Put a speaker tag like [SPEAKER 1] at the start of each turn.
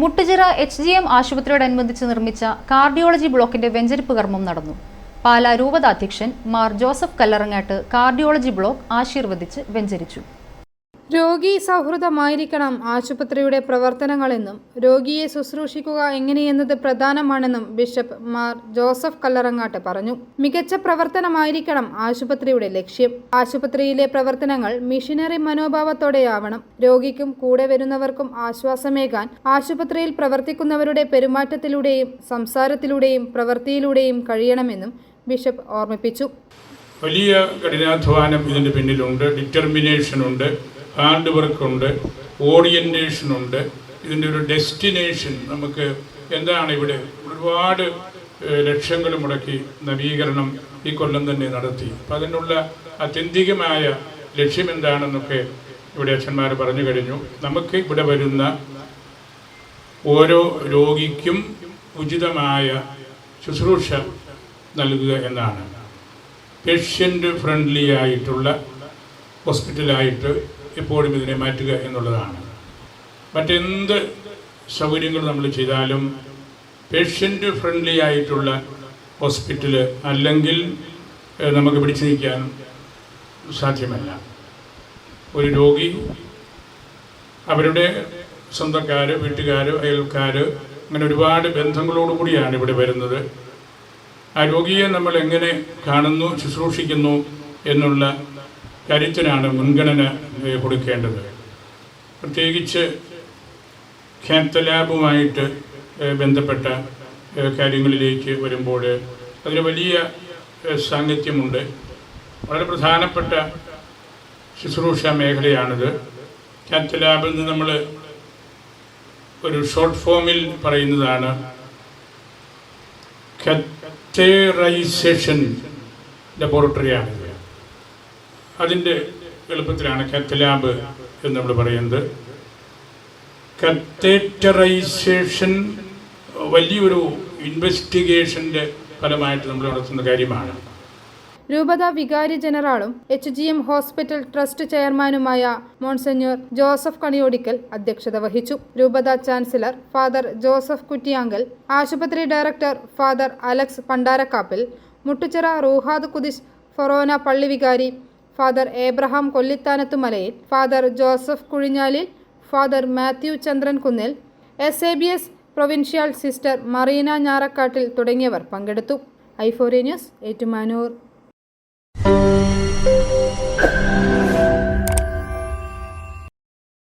[SPEAKER 1] Muttuchira H G M ആശുപത്രിയോടനുബന്ധിച്ച് നിർമ്മിച്ച cardiology ബ്ലോക്കിന്റെ വെഞ്ചരിപ്പ് കർമ്മം നടന്നു. Pala രൂപതാധ്യക്ഷൻ Mar Joseph Kallarangatt cardiology block ആശീർവദിച്ച് വെഞ്ചരിച്ചു.
[SPEAKER 2] രോഗി സൗഹൃദമായിരിക്കണം ആശുപത്രിയുടെ പ്രവർത്തനങ്ങളെന്നും രോഗിയെ ശുശ്രൂഷിക്കുക എങ്ങനെയെന്നത് പ്രധാനമാണെന്നും ബിഷപ്പ് മാർ ജോസഫ് കല്ലറങ്ങാട്ട് പറഞ്ഞു. മികച്ച പ്രവർത്തനമായിരിക്കണം ആശുപത്രിയുടെ ലക്ഷ്യം. ആശുപത്രിയിലെ പ്രവർത്തനങ്ങൾ മിഷനറി മനോഭാവത്തോടെയാവണം. രോഗിക്കും കൂടെ വരുന്നവർക്കും ആശ്വാസമേകാൻ ആശുപത്രിയിൽ പ്രവർത്തിക്കുന്നവരുടെ പെരുമാറ്റത്തിലൂടെയും സംസാരത്തിലൂടെയും പ്രവൃത്തിയിലൂടെയും കഴിയണമെന്നും ബിഷപ്പ് ഓർമ്മിപ്പിച്ചു.
[SPEAKER 3] വലിയ കഠിനാധ്വാനം ഇതിന്റെ പിന്നിലുണ്ട്. ഡിറ്റർമിനേഷൻ ഉണ്ട് ഹാർഡ് വർക്ക് ഉണ്ട് ഓറിയന്റേഷൻ ഉണ്ട് ഇതിന്റെ ഒരു ഡെസ്റ്റിനേഷൻ നമുക്ക് എന്താണ് ഇവിടെ ഒരുപാട് ലക്ഷ്യങ്ങൾ മുടക്കി നവീകരണം ഈ കൊല്ലം തന്നെ നടത്തി. അപ്പം അതിനുള്ള അത്യന്തികമായ ലക്ഷ്യം എന്താണെന്നൊക്കെ ഇവിടെ അച്ഛന്മാർ പറഞ്ഞു കഴിഞ്ഞു. നമുക്ക് ഇവിടെ വരുന്ന ഓരോ രോഗിക്കും ഉചിതമായ ശുശ്രൂഷ നൽകുക എന്നാണ്. പേഷ്യന്റ് ഫ്രണ്ട്ലി ആയിട്ടുള്ള ഹോസ്പിറ്റലായിട്ട് എപ്പോഴും ഇതിനെ മാറ്റുക എന്നുള്ളതാണ്. മറ്റെന്ത് സൗകര്യങ്ങൾ നമ്മൾ ചെയ്താലും പേഷ്യന്റ് ഫ്രണ്ട്ലി ആയിട്ടുള്ള ഹോസ്പിറ്റൽ അല്ലെങ്കിൽ നമുക്ക് പിടിച്ചു നിൽക്കാൻ സാധ്യമല്ല. ഒരു രോഗി അവരുടെ സ്വന്തക്കാർ വീട്ടുകാർ അയൽക്കാർ അങ്ങനെ ഒരുപാട് ബന്ധങ്ങളോടു കൂടിയാണ് ഇവിടെ വരുന്നത്. ആ രോഗിയെ നമ്മൾ എങ്ങനെ കാണുന്നു ശുശ്രൂഷിക്കുന്നു എന്നുള്ള കാര്യത്തിനാണ് മുൻഗണന കൊടുക്കേണ്ടത്. പ്രത്യേകിച്ച് ക്യാൻസർ ലാബുമായിട്ട് ബന്ധപ്പെട്ട കാര്യങ്ങളിലേക്ക് വരുമ്പോൾ അതിന് വലിയ സാന്നിധ്യമുണ്ട് വളരെ പ്രധാനപ്പെട്ട ശുശ്രൂഷ മേഖലയാണിത്. ക്യാൻസർ ലാബിൽ നിന്ന് നമ്മൾ ഒരു ഷോർട്ട് ഫോമിൽ പറയുന്നതാണ് ഖത്തേറൈസേഷൻ ലബോറട്ടറിയാണ് അതിന്റെ എളുപ്പത്തിലാണ് കത്തലാബ് എന്ന് നമ്മൾ പറയുന്നത്. കത്തേറ്ററൈസേഷൻ വലിയൊരു ഇൻവെസ്റ്റിഗേഷന്റെ ഫലമായിട്ട് നമ്മൾ നടത്തുന്ന കാര്യമാണ്.
[SPEAKER 2] രൂപത വികാരി ജനറാളും H G M hospital trust ചെയർമാനുമായ മോൺസെന്യൂർ ജോസഫ് കണിയോടിക്കൽ അധ്യക്ഷത വഹിച്ചു. രൂപത ചാൻസലർ ഫാദർ ജോസഫ് കുറ്റിയാങ്കൽ ആശുപത്രി director father Alex Pandarakappil Muttuchira റൂഹാദ് കുദിസ് ഫൊറോന പള്ളി വികാരി father Abraham Kollithanathumalayil father Joseph Kuzhinjalil father Mathew Chandran Kunnil S A B S provincial sister Marina Njarakkattil തുടങ്ങിയവർ പങ്കെടുത്തു. ഐഫോറി ന്യൂസ് ഏറ്റുമാനൂർ.